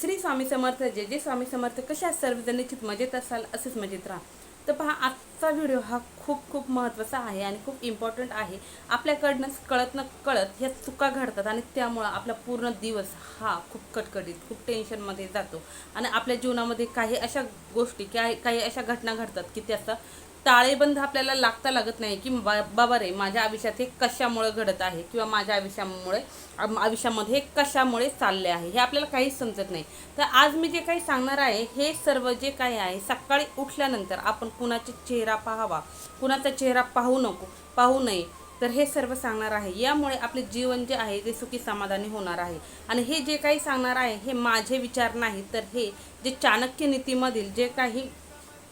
श्री स्वामी समर्थ जे जे स्वामी समर्थ कशा सर्वजण? निश्चित मजेत असाल असेच मजेत राहा. तर पहा आजचा व्हिडिओ हा खूप खूप महत्त्वाचा आहे आणि खूप इम्पॉर्टंट आहे. आपल्याकडनं कळत न कळत ह्या चुका घडतात आणि त्यामुळं आपला पूर्ण दिवस हा खूप कटकटीत खूप टेन्शनमध्ये जातो. आणि आपल्या जीवनामध्ये काही अशा गोष्टी काही काही अशा घटना घडतात की त्याचा ताळेबंद आपल्याला लागता लागत नाही की बा बाबा रे माझ्या आयुष्यात हे कशामुळे घडत आहे किंवा माझ्या आयुष्यामुळे आयुष्यामध्ये हे कशामुळे चालले आहे हे आपल्याला काहीच समजत नाही. तर आज मी जे काही सांगणार आहे हे सर्व जे काही आहे सकाळी उठल्यानंतर आपण कुणाचा चेहरा पाहावा कुणाचा चेहरा पाहू नको पाहू नये तर हे सर्व सांगणार आहे. यामुळे आपले जीवन जे आहे ते सुखी समाधानी होणार आहे. आणि हे जे काही सांगणार आहे हे माझे विचार नाही तर हे जे चाणक्य नीतीमधील जे काही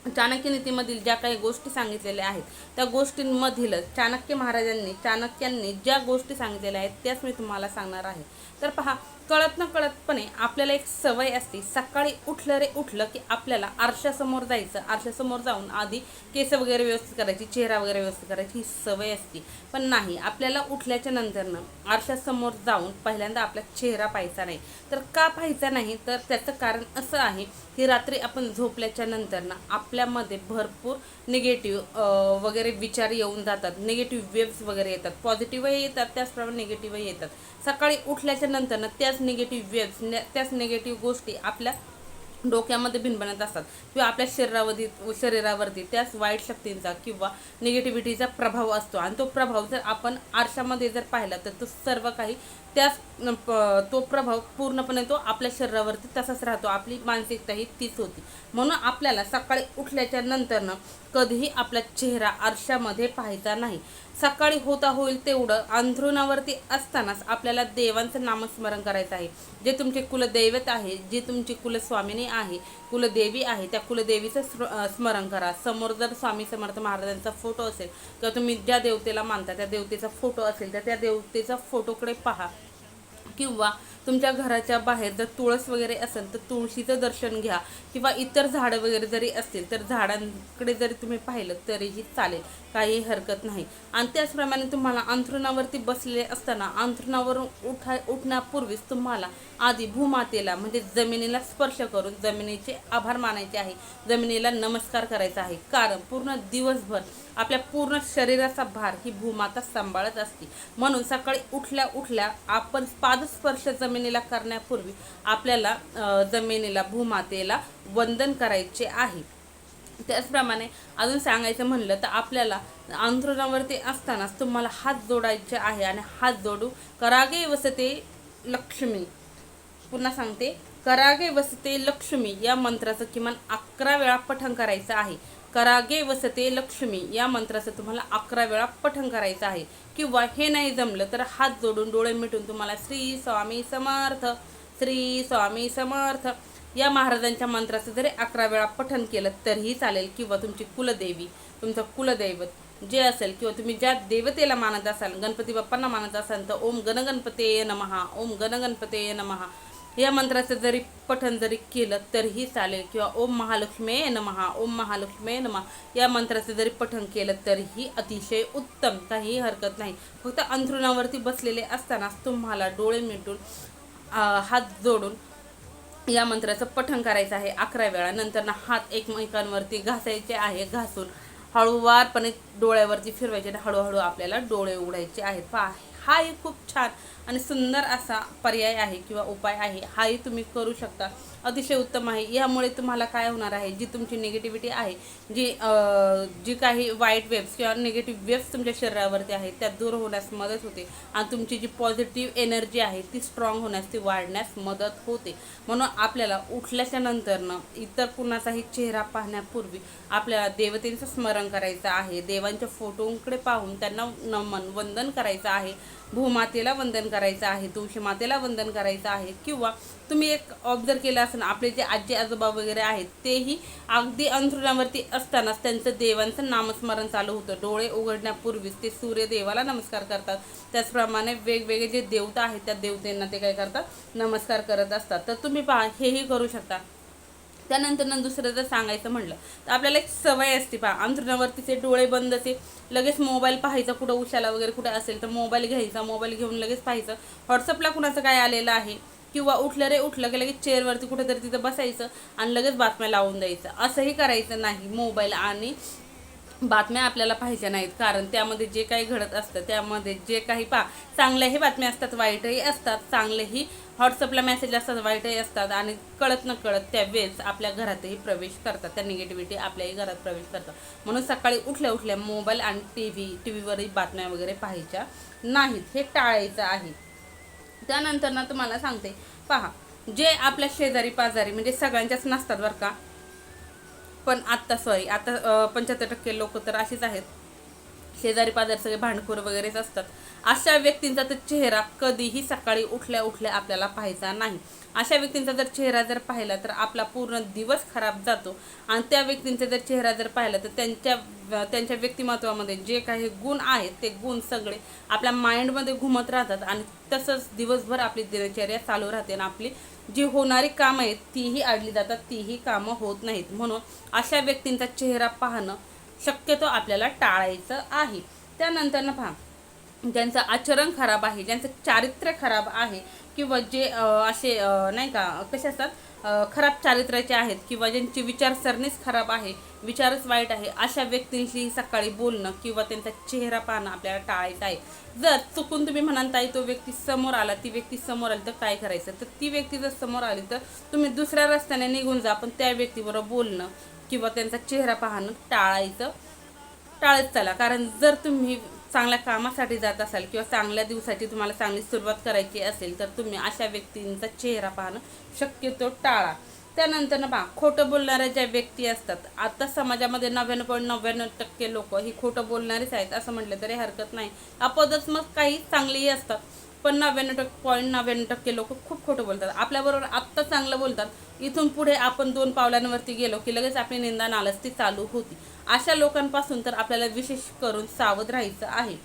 चाणक्य नीतीमधील ज्या काही गोष्टी सांगितलेल्या आहेत त्या गोष्टींमधीलच चाणक्य महाराजांनी चाणक्यांनी ज्या गोष्टी सांगितलेल्या आहेत त्याच मी तुम्हाला सांगणार आहे. तर पहा कळत न कळतपणे आपल्याला एक सवय असते. सकाळी उठलं रे उठलं की आपल्याला आरशासमोर जायचं. आरशासमोर जाऊन आधी केस वगैरे व्यवस्थित करायची चेहरा वगैरे व्यवस्थित करायची ही सवय असते. पण नाही आपल्याला उठल्याच्या नंतरनं आरशासमोर जाऊन पहिल्यांदा आपला चेहरा पाहायचा नाही. तर का पाहायचा नाही? तर त्याचं कारण असं आहे की रात्री आपण झोपल्याच्या नंतरनं आपल्यामध्ये भरपूर निगेटिव्ह वगैरे विचार येऊन जातात. निगेटिव्ह वेव्स वगैरे येतात. पॉझिटिव्हही येतात त्याचप्रमाणे निगेटिव्हही येतात. सकाळी उठल्याच्या नंतरनं त्याच निगेटिव्ह वेव्स त्याच निगेटिव्ह गोष्टी आपल्या डोक्यामध्ये भिनबनत असतात. किंवा आपल्या शरीरावरती शरीरावरती त्याच वाईट शक्तींचा किंवा निगेटिव्हिटीचा प्रभाव असतो. आणि तो प्रभाव जर आपण आरशामध्ये जर पाहिला तर तो सर्व काही त्याच तो प्रभाव पूर्णपणे तो आपल्या शरीरावरती तसाच राहतो. आपली मानसिकता ही तीच होती. म्हणून आपल्याला सकाळी उठल्याच्या नंतरनं कधीही आपला चेहरा आरशामध्ये पाहायचा नाही. सकाळी होता होईल तेवढं अंथरुणावरती असतानाच आपल्याला देवांचं नामस्मरण करायचं आहे. जे तुमचे कुलदैवत आहे जी तुमची कुलस्वामिनी आहे कुलदेवी आहे त्या कुलदेवीचं स्म- स्मरण करा. समोर जर स्वामी समर्थ महाराजांचा फोटो असेल किंवा तुम्ही ज्या देवतेला मानता त्या देवतेचा फोटो असेल तर त्या देवतेचा फोटोकडे पहा. किंवा तुमच्या घराच्या बाहेर जर तुळस वगैरे असेल तर तुळशीचं दर्शन घ्या. किंवा इतर झाडं वगैरे जरी असतील तर झाडांकडे जरी तुम्ही पाहिलं तरीही चालेल. काही हरकत नाही. आणि त्याचप्रमाणे तुम्हाला अंथरुणावरती बसलेले असताना अंथरुणावरून उठा उठण्यापूर्वीच तुम्हाला आधी भूमातेला म्हणजे जमिनीला स्पर्श करून जमिनीचे आभार मानायचे आहे. जमिनीला नमस्कार करायचा आहे. कारण पूर्ण दिवसभर आपल्या पूर्ण शरीराचा भार ही भूमाता सांभाळत असते. म्हणून सकाळी उठल्या उठल्या आपण पादस्पर्श जमीन जमिनीला करण्यापूर्वी आपल्याला जमिनीला भूमातेला वंदन करायचे आहे. त्याचप्रमाणे अजून सांगायचं म्हणलं तर आपल्याला अंथरुणावरती असतानाच तुम्हाला हात जोडायचे आहे आणि हात जोडू करागे वसते लक्ष्मी. पुन्हा सांगते करागे वसते लक्ष्मी या मंत्राचं किमान अकरा वेळा पठण करायचं आहे. करागे वसते लक्ष्मी या मंत्राचं तुम्हाला अकरा वेळा पठण करायचं आहे. किंवा हे नाही जमलं तर हात जोडून डोळे मिटून तुम्हाला श्री स्वामी समर्थ श्री स्वामी समर्थ या महाराजांच्या मंत्राचं जरी अकरा वेळा पठन केलं तरीही चालेल. किंवा तुमची कुलदेवी तुमचं कुलदैवत जे असेल किंवा तुम्ही ज्या देवतेला मानत असाल गणपती बाप्पांना मानत असाल तर ओम गणगणपते नमहा ओम गणगणपते नमहा. या मंत्राचं जरी पठण जरी केलं तरीही चालेल. किंवा ओम महालक्ष्मी नमहा ओम महालक्ष्मी नमहा या मंत्राचं जरी पठण केलं तरीही अतिशय उत्तम काहीही हरकत नाही. फक्त अंथरुणावरती बसलेले असतानाच तुम्हाला डोळे मिटून हात जोडून या मंत्राचं पठण करायचं आहे अकरा वेळा. नंतर ना हात एकमेकांवरती घासायचे आहे घासून हळूवारपणे डोळ्यावरती फिरवायचे आणि हळूहळू आपल्याला डोळे उघडायचे आहेत. पहा एक खूप छान आणि सुंदर असा पर्याय आहे किंवा उपाय आहे हाही तुम्ही करू शकता. अतिशय उत्तम आहे. यामुळे तुम्हाला काय होणार आहे? जी तुमची निगेटिव्हिटी आहे जी जी काही वाईट वेव्स किंवा निगेटिव्ह वेव्स तुमच्या शरीरावरती आहेत त्या दूर होण्यास मदत होते. आणि तुमची जी पॉझिटिव्ह एनर्जी आहे ती स्ट्रॉंग होण्यास ती वाढण्यास मदत होते. म्हणून आपल्याला उठल्याच्या नंतरनं इतर कुणाचाही चेहरा पाहण्यापूर्वी आपल्याला देवतेचं स्मरण करायचं आहे. देवांच्या फोटोंकडे पाहून त्यांना नमन वंदन करायचं आहे. भूमातेला वंदन करायचं आहे तुळशी मातेला वंदन करायचं आहे किंवा तुम्ही एक ऑब्झर्व केलं असेल आपले जे आजी आजोबा वगैरे आहेत तेही अगदी अंथरुणावरती असतानाच त्यांचं देवांचं नामस्मरण चालू होतं. डोळे उघडण्यापूर्वीच ते सूर्यदेवाला नमस्कार करतात. त्याचप्रमाणे वेगवेगळे जे देवता आहेत त्या देवतेंना ते काय करतात? नमस्कार करत असतात. तर तुम्ही पहा हेही करू शकता. त्यानंतर ना दुसरं जर सांगायचं म्हणलं तर आपल्याला एक सवय असते पहा. अंथरुणावरतीचे डोळे बंद असे लगेच मोबाईल पाहायचा कुठं उशाला वगैरे कुठं असेल तर मोबाईल घ्यायचा मोबाईल घेऊन लगेच पाहायचं. व्हॉट्सअपला कुणाचं काय आलेलं आहे? किंवा उठलं रे उठलं की लगेच चेअरवरती कुठेतरी तिथं बसायचं आणि लगेच बातम्या लावून द्यायचं. असंही करायचं नाही. मोबाईल आणि बातम्या आपल्याला पाहिजे नाहीत. कारण त्यामध्ये जे काही घडत असतं त्यामध्ये जे काही पा चांगल्याही बातम्या असतात वाईटही असतात. चांगलेही व्हॉट्सअपला मेसेज असतात वाईटही असतात. आणि कळत न कळत त्या वेळेस आपल्या घरातही प्रवेश करतात. त्या निगेटिव्हिटी आपल्याही घरात प्रवेश करतात. म्हणून सकाळी उठल्या उठल्या मोबाईल आणि टी व्ही टी व्हीवरही बातम्या वगैरे पाहायच्या नाहीत. हे टाळायचं आहे. त्यानंतर ना तुम्हाला सांगते. पहा जे आपल्या शेजारी पाजारी म्हणजे सगळ्यांच्याच नसतात बरं का. पण आत्ता सॉरी आता पंच्याहत्तर टक्के लोक तर अशीच आहेत. शेजारी पाजारी सगळे भांडखोर वगैरेच असतात. अशा व्यक्तींचा तर चेहरा कधीही सकाळी उठल्या उठल्या आपल्याला पाहायचा नाही. अशा व्यक्तींचा जर चेहरा जर पाहिला तर आपला पूर्ण दिवस खराब जातो. आणि त्या व्यक्तींचा जर चेहरा जर पाहिला तर त्यांच्या त्यांच्या व्यक्तिमत्वामध्ये जे काही गुण आहेत ते गुण सगळे आपल्या माइंडमध्ये घुमत राहतात. आणि तसंच दिवसभर आपली दिनचर्या चालू राहते आणि आपली जी होणारी कामं आहेत तीही अडली जातात तीही कामं होत नाहीत. म्हणून अशा व्यक्तींचा चेहरा पाहणं शक्यतो आपल्याला टाळायचं आहे. त्यानंतर ना पहा ज्यांचं आचरण खराब आहे ज्यांचं चारित्र्य खराब आहे किंवा जे असे नाही का कसे असतात खराब चारित्र्याचे आहेत किंवा ज्यांची विचारसरणीच खराब आहे विचारच वाईट आहे अशा व्यक्तींशी सकाळी बोलणं किंवा त्यांचा चेहरा पाहणं आपल्याला टाळायचं आहे. जर चुकून तुम्ही म्हणताय तो व्यक्ती समोर आला ती व्यक्ती समोर आली तर काय करायचं? तर ती व्यक्ती जर समोर आली तर तुम्ही दुसऱ्या रस्त्याने निघून जा पण त्या व्यक्तीबरोबर बोलणं किंवा त्यांचा चेहरा पाहणं टाळायचं. टाळत चला. कारण जर तुम्ही चांगल्या कामासाठी जात असाल किंवा चांगल्या दिवसाची तुम्हाला चांगली सुरुवात करायची असेल तर तुम्ही अशा व्यक्तींचा चेहरा पाहणं शक्यतो टाळा. त्यानंतर ना पहा खोटं बोलणाऱ्या ज्या व्यक्ती असतात आता समाजामध्ये नव्याण्णव पॉईंट नव्याण्णव टक्के लोक ही खोटं बोलणारीच आहेत असं म्हटलं तरी हरकत नाही. अपदच मग काही चांगलीही असतात. पण नव्याण्णव टक्के पॉईंट नव्याण्णव टक्के लोक खूप खोटं बोलतात. आपल्याबरोबर आत्ता चांगलं बोलतात. इथून पुढे आपण दोन पावलांवरती गेलो की लगेच आपली निंदा नालस्ती चालू होती. अशा लोकांपासून तर आपल्याला विशेष करून सावध राहायचं आहे.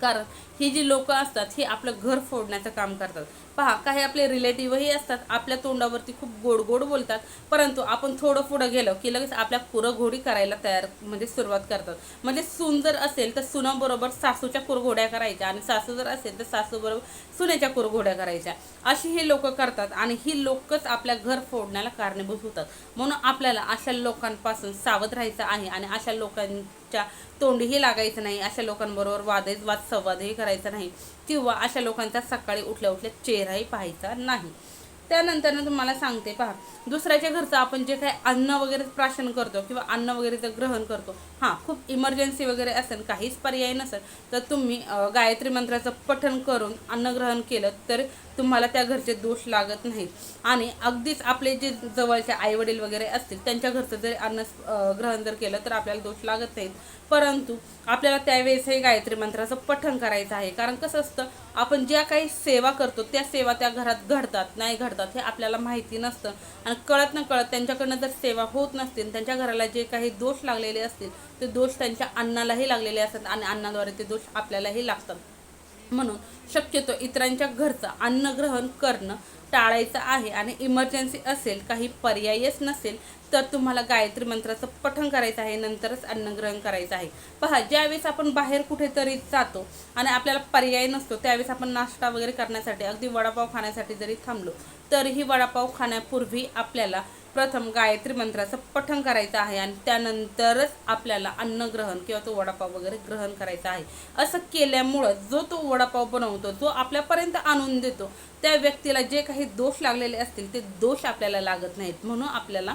कारण ही जी लोक असतात ही आपलं घर फोडण्याचं काम करतात. पहा काही आपले रिलेटिव्हही असतात आपल्या तोंडावरती खूप गोड गोड बोलतात परंतु आपण थोडं पुढं गेलो की लगेच आपल्या कुरघोडी करायला तयार म्हणजे सुरुवात करतात. म्हणजे सून जर असेल तर सुनाबरोबर सासूच्या कुरघोड्या करायच्या आणि सासू जर असेल तर सासूबरोबर सुनेच्या कुरघोड्या करायच्या. अशी हे लोक करतात आणि ही लोकच आपल्या घर फोडण्याला कारणीभूत होतात. म्हणून आपल्याला अशा लोकांपासून सावध राहायचं आहे आणि अशा लोकांच्या तोंडीही लागायचं नाही अशा लोकांबरोबर वादही वाद संवादही करायचा नाही. किंवा अशा लोकांचा सकाळी उठल्या उठल्या चेहराही पाहायचा नाही. त्यानंतर तुम्हाला सांगते पहा दुसऱ्याच्या घरचं आपण जे काही अन्न वगैरे प्राशन करतो किंवा अन्न वगैरे ग्रहण करतो हां खूप इमर्जन्सी वगैरे असेल काहीच पर्याय नसेल तर तुम्ही गायत्री मंत्राचं पठण करून अन्न ग्रहण केलं तर तुम्हाला त्या घरचे दोष लागत नाहीत. आणि अगदीच आपले जे जवळचे आईवडील वगैरे असतील त्यांच्या घरचं जरी अन्न ग्रहण जर केलं तर आपल्याला दोष लागत नाहीत. परंतु आपल्याला त्यावेळेस हे गायत्री मंत्राचं पठण करायचं आहे. कारण कसं असतं आपण ज्या काही सेवा करतो त्या सेवा त्या घरात घडतात नाही घडतात हे आपल्याला माहिती नसतं. आणि कळत न कळत त्यांच्याकडनं जर सेवा होत नसतील त्यांच्या घराला जे काही दोष लागलेले असतील ते दोष त्यांच्या अन्नालाही लागलेले असतात आणि अन्नाद्वारे ते दोष आपल्यालाही लागतात. म्हणून शक्यतो इतरांच्या घरचं अन्न ग्रहण करणं टाळायचं आहे आणि इमर्जन्सी असेल काही पर्यायच नसेल तर तुम्हाला गायत्री मंत्राचं पठण करायचं आहे नंतरच अन्नग्रहण करायचं आहे. पहा ज्यावेळेस आपण बाहेर कुठेतरी जातो आणि आपल्याला पर्याय नसतो त्यावेळेस आपण नाश्ता वगैरे करण्यासाठी अगदी वडापाव खाण्यासाठी जरी थांबलो तरीही वडापाव खाण्यापूर्वी आपल्याला प्रथम गायत्री मंत्राचं पठण करायचं आहे आणि त्यानंतरच आपल्याला अन्न ग्रहण किंवा तो वडापाव वगैरे ग्रहण करायचा आहे. असं केल्यामुळं जो तो वडापाव बनवतो जो आपल्यापर्यंत आणून देतो त्या व्यक्तीला जे काही दोष लागलेले असतील ते दोष आपल्याला लागत नाहीत. म्हणून आपल्याला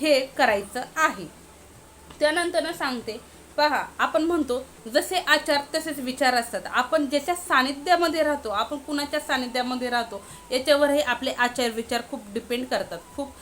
हे करायचं आहे. त्यानंतर सांगते पहा आपण म्हणतो जसे आचार तसेच विचार असतात. आपण ज्याच्या सानिध्यामध्ये राहतो आपण कुणाच्या सानिध्यामध्ये राहतो याच्यावरही आपले आचार विचार खूप डिपेंड करतात. खूप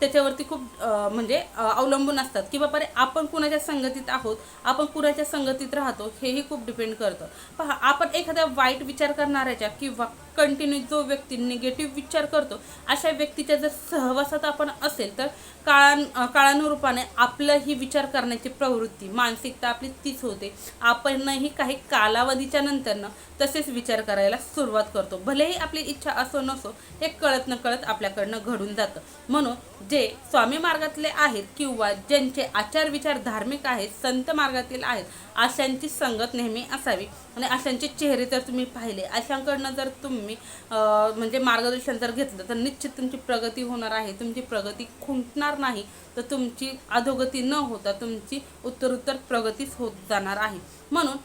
त्याच्यावरती खूप म्हणजे अवलंबून असतात. की बाबा रे आपण कुणाच्या संगतीत आहोत आपण कुणाच्या संगतीत राहतो हेही खूप डिपेंड करतं. पहा आपण एखाद्या वाईट विचार करणाऱ्याच्या किंवा कंटिन्यू जो व्यक्ती निगेटिव्ह विचार करतो अशा व्यक्तीच्या जर सहवासात आपण असेल तर काळान काळानुरूपाने आपलंही विचार करण्याची प्रवृत्ती मानसिकता आपली तीच होते. आपणही काही कालावधीच्या नंतरनं तसेच विचार करायला सुरुवात करतो. भलेही आपली इच्छा असो नसो हे कळत न कळत आपल्याकडनं घडून जातं. म्हणून जे स्वामी मार्गातले आहेत किंवा ज्यांचे आचार विचार धार्मिक आहेत संत मार्गातील आहेत अशांची संगत नेहमी असावी. आणि अशांचे चेहरे जर तुम्ही पाहिले अशांकडनं जर तुम्ही म्हणजे मार्गदर्शन जर घेतलं तर निश्चित तुमची प्रगती होणार आहे. तुमची प्रगती खुंटणार नाही तर तुमची अधोगती न होता तुमची उत्तरोत्तर प्रगतीच होत जाणार आहे. म्हणून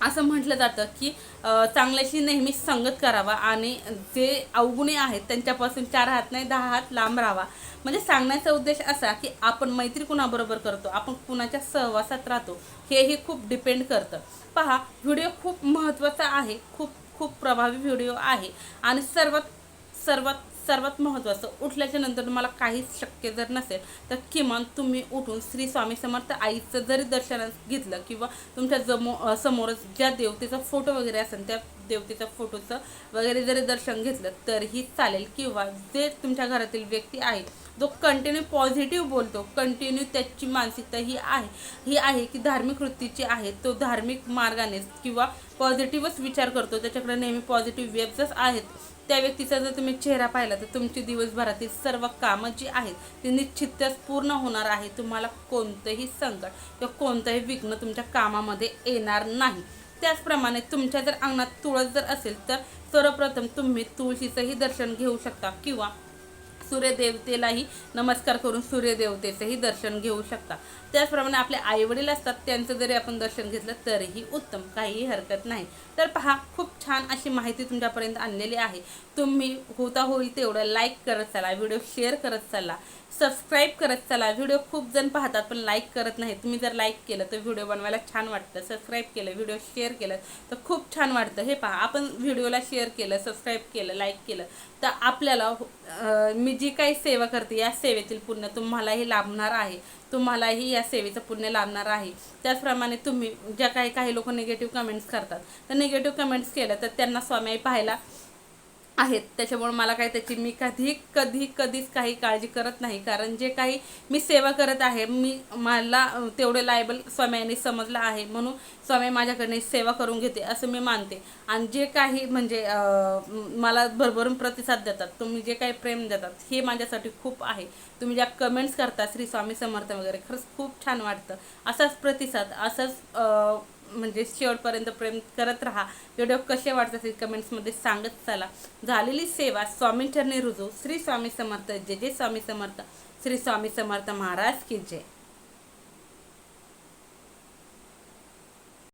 असं म्हटलं जातं की चांगल्याशी नेहमी संगत करावा आणि जे अवगुणे आहेत त्यांच्यापासून चार हात नाही दहा हात लांब राहावा. म्हणजे सांगण्याचा उद्देश असा की आपण मैत्री कुणाबरोबर करतो? आपण कुणाच्या सहवासात राहतो? हेही खूप डिपेंड करतं. पहा व्हिडिओ खूप महत्त्वाचा आहे. खूप खूप प्रभावी व्हिडिओ आहे. आणि सर्वात सर्वात सर्वात महत्त्वाचं उठल्याच्या नंतर तुम्हाला काहीच शक्य जर नसेल तर किमान तुम्ही उठून श्री स्वामी समर्थ आईचं जरी दर्शन घेतलं किंवा तुमच्या जमो समोरच ज्या देवतेचा फोटो वगैरे असेल त्या देवतेच्या फोटोचं वगैरे जरी दर्शन घेतलं तरीही चालेल. किंवा जे तुमच्या घरातील व्यक्ती आहे जो कंटिन्यू पॉझिटिव्ह बोलतो कंटिन्यू त्याची मानसिकता ही आहे ही आहे की धार्मिक वृत्तीची आहे तो धार्मिक मार्गाने किंवा पॉझिटिव्हच विचार करतो. त्याच्याकडे नेहमी पॉझिटिव्ह वेब्सच आहेत. त्या व्यक्तीचा जर तुम्ही चेहरा पाहिला तर तुमची दिवसभरातील सर्व कामं जी आहेत ती निश्चितच पूर्ण होणार आहे. तुम्हाला कोणतंही संकट किंवा कोणतंही विघ्न तुमच्या कामामध्ये येणार नाही. त्याचप्रमाणे तुमच्या जर अंगणात तुळस जर असेल तर सर्वप्रथम तुम्ही तुळशीचंही दर्शन घेऊ शकता किंवा सूर्यदेवतेलाही नमस्कार करून सूर्यदेवतेचंही दर्शन घेऊ शकता. त्याचप्रमाणे आपले आईवडील असतात त्यांचं जरी आपण दर्शन घेतलं तरीही उत्तम काहीही हरकत नाही. तर पहा खूप छान अशी माहिती तुमच्यापर्यंत आणलेली आहे. तुम्ही होता होईल तेवढं लाईक करत चाला व्हिडिओ शेअर करत चाला. सबस्क्राईब करत चला. व्हिडिओ खूप जण पाहतात पण लाईक करत नाही तुम्ही जर लाईक केलं तर व्हिडिओ बनवायला छान वाटतं. सबस्क्राईब केलं व्हिडिओ शेअर केलं तर खूप छान वाटतं. हे पहा आपण व्हिडिओला शेअर केलं सबस्क्राईब केलं लाईक केलं तर आपल्याला मी जी काही सेवा करते या सेवेतील पुण्य तुम्हालाही लाभणार आहे. तुम्हालाही या सेवेचं पुण्य लाभणार आहे. त्याचप्रमाणे तुम्ही ज्या काही काही लोक निगेटिव्ह कमेंट्स करतात तर निगेटिव्ह कमेंट्स केलं तर त्यांना स्वामी पाहायला आहेत. त्याच्यामुळे मला काय त्याची मी कधी कधी कधीच काही काळजी करत नाही. कारण जे काही मी सेवा करत आहे मी मला तेवढे लायबल स्वाम्याने समजलं आहे. म्हणून स्वामी माझ्याकडे सेवा करून घेते असं मी मानते. आणि जे काही म्हणजे मला भरभरून प्रतिसाद देतात तुम्ही जे काही प्रेम देतात हे माझ्यासाठी खूप आहे. तुम्ही ज्या कमेंट्स करता श्री स्वामी समर्थ वगैरे खरंच खूप छान वाटतं. असाच प्रतिसाद असंच म्हणजे शेवटपर्यंत प्रेम करत राहा. व्हिडिओ कसे वाटत असेल कमेंट्समध्ये सांगत चला. झालेली सेवा स्वामींचरणी रुजू. श्री स्वामी समर्थ. जय जय स्वामी समर्थ. श्री स्वामी समर्थ महाराज की जय.